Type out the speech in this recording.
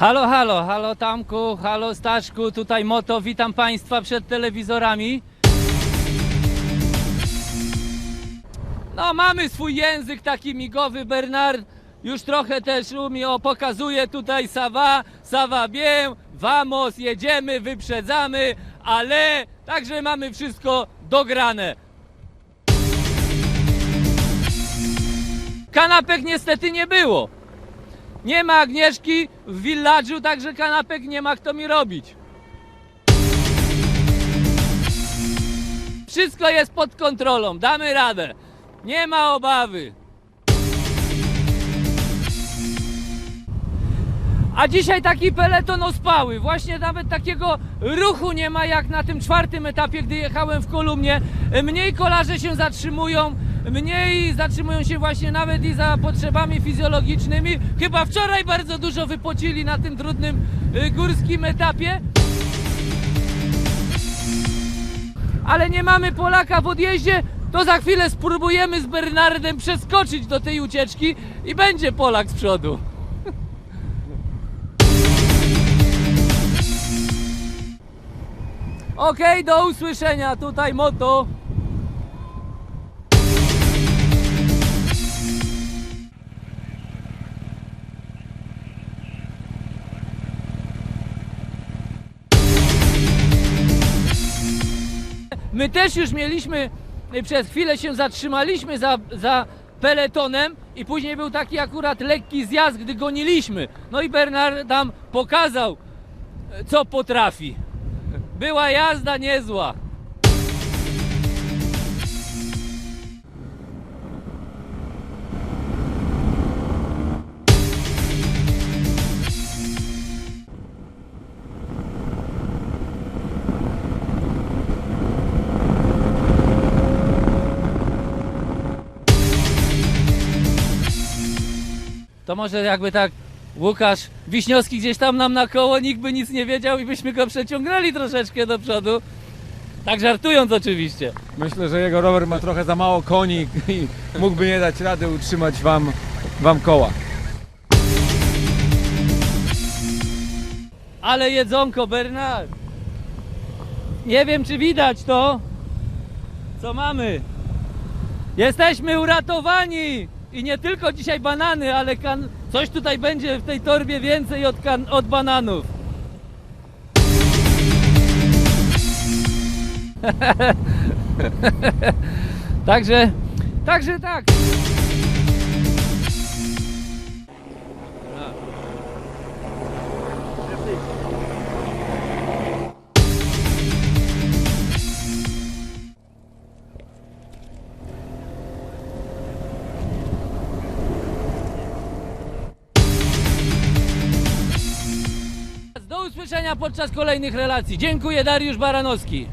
Halo, halo, halo Tamku, halo Staszku, tutaj Moto, witam Państwa przed telewizorami. No mamy swój język taki migowy, Bernard już trochę też umie, o pokazuje tutaj Sawa, Sawa bien, vamos, jedziemy, wyprzedzamy, ale także mamy wszystko dograne. Kanapek niestety nie było. Nie ma Agnieszki w village'u, także kanapek nie ma kto mi robić. Wszystko jest pod kontrolą, damy radę. Nie ma obawy. A dzisiaj taki peleton ospały. Właśnie nawet takiego ruchu nie ma jak na tym czwartym etapie, gdy jechałem w kolumnie. Mniej kolarze się zatrzymują, mniej zatrzymują się właśnie nawet i za potrzebami fizjologicznymi. Chyba wczoraj bardzo dużo wypocili na tym trudnym y, górskim etapie. Ale nie mamy Polaka w odjeździe, to za chwilę spróbujemy z Bernardem przeskoczyć do tej ucieczki i będzie Polak z przodu. Okej, do usłyszenia. Tutaj moto. My też już mieliśmy, y, przez chwilę się zatrzymaliśmy za, za peletonem i później był taki akurat lekki zjazd, gdy goniliśmy. No i Bernard tam pokazał, co potrafi. Była jazda niezła. To może jakby tak Łukasz Wiśniowski gdzieś tam nam na koło, nikt by nic nie wiedział i byśmy go przeciągnęli troszeczkę do przodu. Tak żartując oczywiście. Myślę, że jego rower ma trochę za mało koni i mógłby nie dać rady utrzymać wam, wam koła. Ale jedzonko, Bernard. Nie wiem, czy widać to, co mamy. Jesteśmy uratowani. I nie tylko dzisiaj banany, ale kan... coś tutaj będzie w tej torbie więcej od, kan... od bananów. także, także tak. Do usłyszenia podczas kolejnych relacji. Dziękuję, Dariusz Baranowski.